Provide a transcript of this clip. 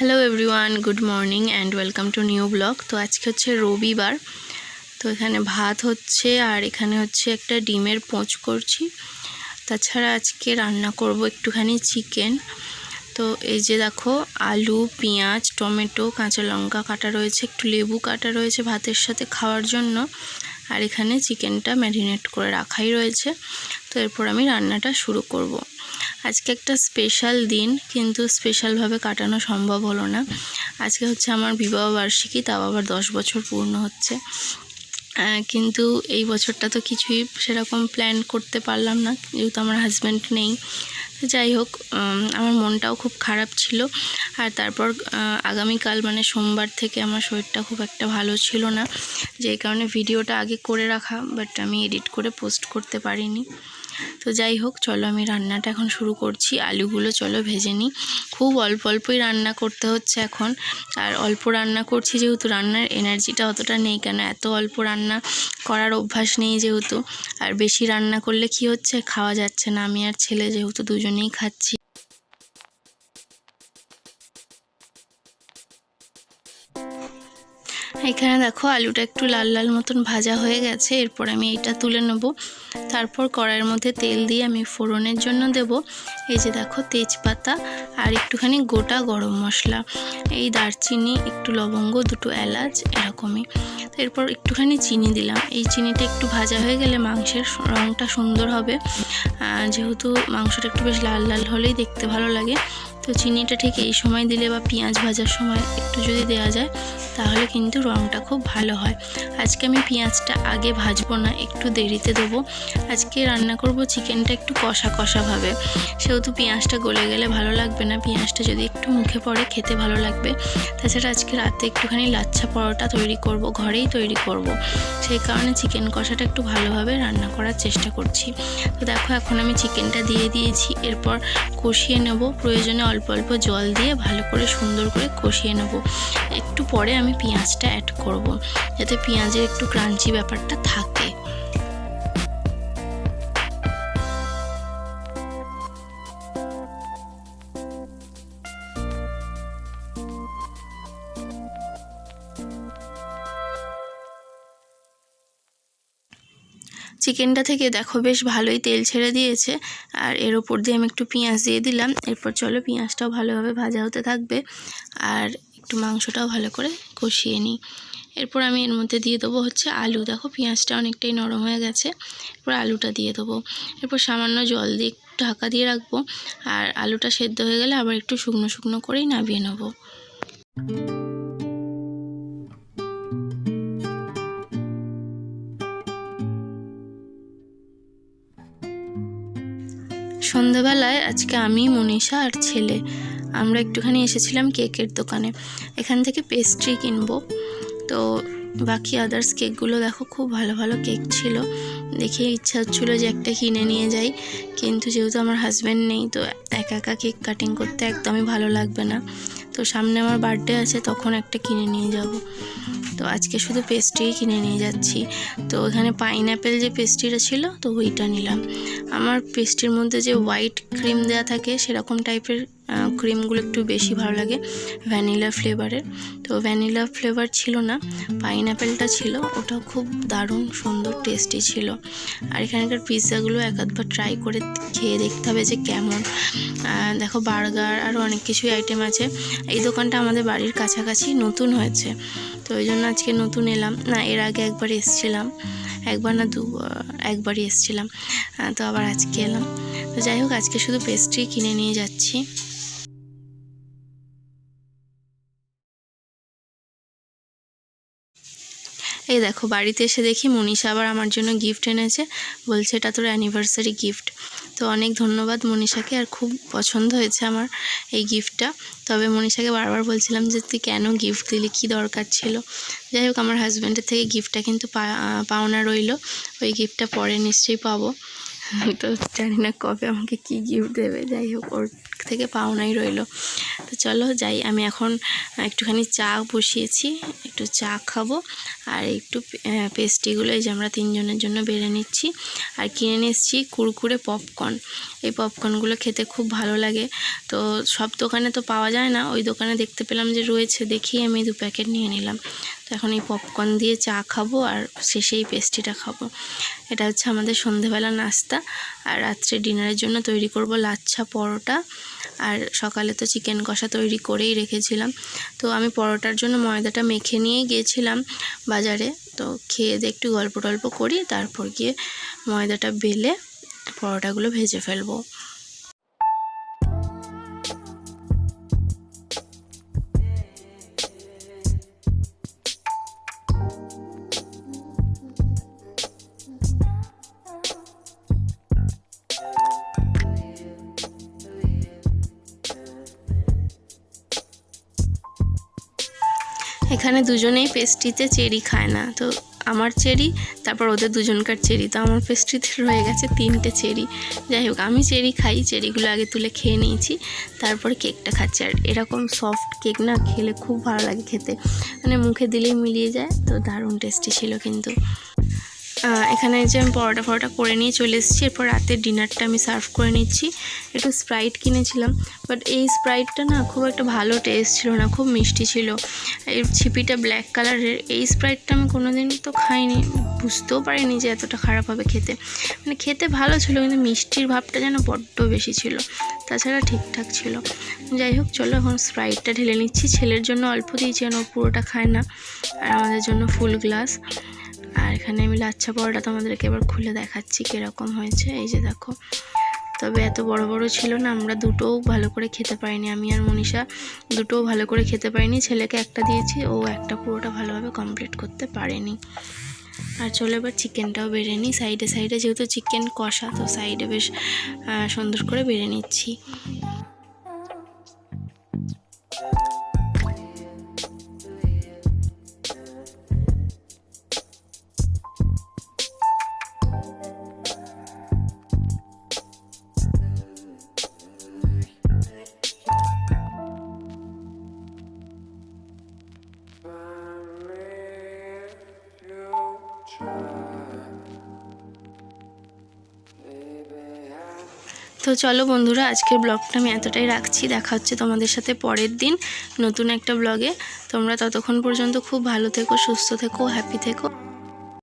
Hello everyone good morning and welcome to new blog তো আজকে হচ্ছে রবিবার। তো এখানে ভাত হচ্ছে আর এখানে হচ্ছে একটা ডিমের পোঁচ করছি। তাছাড়া আজকে রান্না করব একটুখানি চিকেন। তো এই যে দেখো, আলু, পেঁয়াজ, টমেটো, কাঁচা লঙ্কা কাটা রয়েছে, একটু লেবু কাটা রয়েছে ভাতের সাথে খাওয়ার জন্য। আর এখানে চিকেনটা ম্যারিনেট করে রাখাই রয়েছে। তো এরপর আমি রান্নাটা শুরু করব। আজকে একটা স্পেশাল দিন, কিন্তু স্পেশালভাবে কাটানো সম্ভব হলো না। আজকে হচ্ছে আমার বিবাহ বার্ষিকী, তাও আবার দশ বছর পূর্ণ হচ্ছে। কিন্তু এই বছরটা তো কিছুই সেরকম প্ল্যান করতে পারলাম না, যেহেতু আমার হাজব্যান্ড নেই। যাই হোক আমার মনটাও খুব খারাপ ছিল। আর তারপর আগামীকাল মানে সোমবার থেকে আমার শরীরটা খুব একটা ভালো ছিল না। যেই কারণে ভিডিওটা আগে করে রাখা বাট আমি এডিট করে পোস্ট করতে পারিনি। তো যাই হোক, চলো আমি রান্নাটা এখন শুরু করছি। আলুগুলো চলো ভেজে নিই। খুব অল্প অল্পই রান্না করতে হচ্ছে এখন। আর অল্প রান্না করছি যেহেতু, রান্নার এনার্জিটা অতটা নেই কেন? এত অল্প রান্না করার অভ্যাস নেই যেহেতু। আর বেশি রান্না করলে কি হচ্ছে? খাওয়া যাচ্ছে না। আমি আর ছেলে যেহেতু দুজনেই খাচ্ছি। এখানে দেখো, আলুটা একটু লাল লাল মতন ভাজা হয়ে গেছে। এরপর আমি এইটা তুলে নেব। তারপর কড়াইয়ের মধ্যে তেল দিয়ে আমি ফোড়নের জন্য দেব। এই যে দেখো তেজপাতা আর একটুখানি গোটা গরম মশলা। এই দারচিনি, একটু লবঙ্গ, দুটো এলাচ এরকমই। এরপর একটুখানি চিনি দিলাম। এই চিনিটা একটু ভাজা হয়ে গেলে মাংসের রঙটা সুন্দর হবে। যেহেতু মাংসটা একটু বেশ লাল লাল হলেই দেখতে ভালো লাগে। তো চিনিটা ঠিক এই সময় দিলে বা পেঁয়াজ ভাজার সময় একটু যদি দেওয়া যায়, তাহলে কিন্তু রঙটা খুব ভালো হয়। আজকে আমি পেঁয়াজটা আগে ভাজবো না, একটু দেরিতে দেবো। আজকে রান্না করব চিকেনটা একটু কষা কষাভাবে সেহেতু পেঁয়াজটা গলে গেলে ভালো লাগবে না, পেঁয়াজটা যদি একটু মুখে পড়ে খেতে ভালো লাগবে। তাছাড়া আজকে রাতে একটুখানি লাচ্ছা পরোটা তৈরি করব, ঘরেই তৈরি করব। সেই কারণে চিকেন কষাটা একটু ভালোভাবে রান্না করার চেষ্টা করছি। তো দেখো, এখন আমি চিকেনটা দিয়ে দিয়েছি। এরপর কষিয়ে নেব। প্রয়োজনে অল্প অল্প অল্প জল দিয়ে ভালো করে সুন্দর করে কষিয়ে নেব। একটু পরে আমি পেঁয়াজটা অ্যাড করব, যাতে পেঁয়াজের একটু ক্রাঞ্চি ব্যাপারটা থাকে। চিকেনটা থেকে দেখো বেশ ভালোই তেল ছেড়ে দিয়েছে। আর এর ওপর দিয়ে আমি একটু পেঁয়াজ দিয়ে দিলাম। এরপর চলো পেঁয়াজটাও ভালোভাবে ভাজা হতে থাকবে। আর একটু মাংসটাও ভালো করে কষিয়ে নিই। এরপর আমি এর মধ্যে দিয়ে দেবো হচ্ছে আলু। দেখো পেঁয়াজটা অনেকটাই নরম হয়ে গেছে। এরপর আলুটা দিয়ে দেবো। এরপর সামান্য জল দিয়ে একটু ঢাকা দিয়ে রাখব। আর আলুটা সেদ্ধ হয়ে গেলে আবার একটু শুকনো শুকনো করেই নামিয়ে নেব। সন্ধ্যাবেলায় আজকে আমি, মনীষা আর ছেলে। আমরা একটুখানি এসেছিলাম কেকের দোকানে। এখান থেকে পেস্ট্রি কিনবো। তো বাকি আদার্স কেকগুলো দেখো, খুব ভালো ভালো কেক ছিল। দেখে ইচ্ছা হচ্ছিল যে একটা কিনে নিয়ে যাই। কিন্তু যেহেতু আমার হাজব্যান্ড নেই, তো একা একা কেক কাটিং করতে একদমই ভালো লাগবে না। তো সামনে আমার বার্থডে আছে, তখন একটা কিনে নিয়ে যাব। তো আজকে শুধু পেস্ট্রি কিনে নিয়ে যাচ্ছি। তো ওখানে পাইনঅ্যাপেল যে পেস্ট্রিটা ছিল, তো ওইটা নিলাম। আমার পেস্ট্রির মধ্যে যে হোয়াইট ক্রিম দেওয়া থাকে, সেরকম টাইপের ক্রিমগুলো একটু বেশি ভালো লাগে ভ্যানিলা ফ্লেভারের তো ভ্যানিলা ফ্লেভার ছিল না পাইনঅ্যাপেলটা ছিল, ওটা খুব দারুণ সুন্দর টেস্টি ছিল। আর এখানকার পিৎজাগুলো এক আধবার ট্রাই করে খেয়ে দেখতে হবে যে কেমন। দেখো বার্গার আরও অনেক কিছুই আইটেম আছে। এই দোকানটা আমাদের বাড়ির কাছাকাছি নতুন হয়েছে। তো ওই জন্য আজকে নতুন এলাম। না, এর আগে একবার এসছিলাম। একবার না দু একবারই এসছিলাম। তো আবার আজকে এলাম। তো যাই হোক, আজকে শুধু পেস্ট্রি কিনে নিয়ে যাচ্ছি। এই দেখো, বাড়িতে এসে দেখি মনীষা আবার আমার জন্য গিফট এনেছে। বলছে, এটা তোর অ্যানিভার্সারি গিফট তো অনেক ধন্যবাদ মনীষাকে আর খুব পছন্দ হয়েছে আমার এই গিফটটা তবে মনীষাকে বারবার বলছিলাম যে, তুই কেন গিফট দিলি? কী দরকার ছিল? যাই হোক, আমার হাজব্যান্ডের থেকে গিফটটা কিন্তু পাওনা রইল। ওই গিফটটা পরে নিশ্চয়ই পাবো। তো জানি না কবে আমাকে কী গিফট দেবে, যাই হোক, ওর থেকে পাওনাই রইল। তো চলো যাই, আমি এখন একটুখানি চা বসিয়েছি, একটু চা খাব আর একটু পেস্ট্রিগুলো এই যে আমরা তিনজনের জন্য বেড়ে নিচ্ছি আর কিনে এসেছি কুরকুরে পপকর্ন। এই পপকর্নগুলো খেতে খুব ভালো লাগে। তো সব দোকানে তো পাওয়া যায় না, ওই দোকানে দেখতে পেলাম যে রয়েছে দেখেই আমি দু প্যাকেট নিয়ে নিলাম। এখন এই পপকর্ন দিয়ে চা খাব আর শেষে এই পেস্ট্রিটা খাব। এটা হচ্ছে আমাদের সন্ধেবেলা নাস্তা আর রাত্রে ডিনারের জন্য তৈরি করব লাচ্ছা পরোটা। আর সকালে তো চিকেন কষা তৈরি করেই রেখেছিলাম। তো আমি পরোটার জন্য ময়দাটা মেখে নিয়ে গিয়েছিলাম বাজারে। তো খেয়ে দিয়ে একটু গল্প টল্প করি, তারপর গিয়ে ময়দাটা বেলে পরোটাগুলো ভেজে ফেলব। এখানে দুজনেই পেস্ট্রিতে চেরি খায় না। তো আমার চেরি, তারপর ওদের দুজনকার চেরি। তো আমার পেস্ট্রিতে রয়ে গেছে তিনটে চেরি। যাই হোক, আমি চেরি খাই, চেরিগুলো আগে তুলে খেয়ে নিয়েছি। তারপর কেকটা খাচ্ছি। আর এরকম সফট কেক না, খেলে খুব ভালো লাগে খেতে। মানে মুখে দিলেই মিলিয়ে যায়। তো দারুণ টেস্টি ছিল কিন্তু। এখানে যে আমি পরোটা ফরোটা করে নিয়ে চলে এসেছি। এরপর রাতের ডিনারটা আমি সার্ভ করে নিচ্ছি। একটু স্প্রাইট কিনেছিলাম। বাট এই স্প্রাইটটা না খুব একটা ভালো টেস্ট ছিল না, খুব মিষ্টি ছিল। এই ছিপিটা ব্ল্যাক কালারের এই স্প্রাইটটা আমি কোনোদিন তো খাইনি। বুঝতেও পারিনি যে এতটা খারাপ হবে খেতে। মানে খেতে ভালো ছিল, কিন্তু মিষ্টির ভাবটা যেন বড্ড বেশি ছিল। তাছাড়া ঠিকঠাক ছিল। যাই হোক, চলো এখন স্প্রাইটটা ঢেলে নিচ্ছি। ছেলের জন্য অল্প দিয়েছি, যেন পুরোটা খায় না। আর আমাদের জন্য ফুল গ্লাস আর এখানে আমি লাচ্ছা পরোটা তোমাদেরকে এবার খুলে দেখাচ্ছি কীরকম হয়েছে। এই যে দেখো, তবে এত বড় বড় ছিল না, আমরা দুটোও ভালো করে খেতে পারিনি। আমি আর মনীষা দুটোও ভালো করে খেতে পারিনি, ছেলেকে একটা দিয়েছি, ও একটা পুরোটা ভালোভাবে কমপ্লিট করতে পারেনি। আর চলো এবার চিকেনটাও বেড়ে নিই। সাইডে সাইডে যেহেতু চিকেন কষা, তো সাইডে বেশ সুন্দর করে বেড়ে নিচ্ছি। তো চলো বন্ধুরা, আজকের ব্লগটা আমি এতটাই রাখছি। দেখা হচ্ছে তোমাদের সাথে পরের দিন নতুন একটা ব্লগে। তোমরা ততক্ষণ পর্যন্ত খুব ভালো থেকো, সুস্থ থেকো হ্যাপি থেকো।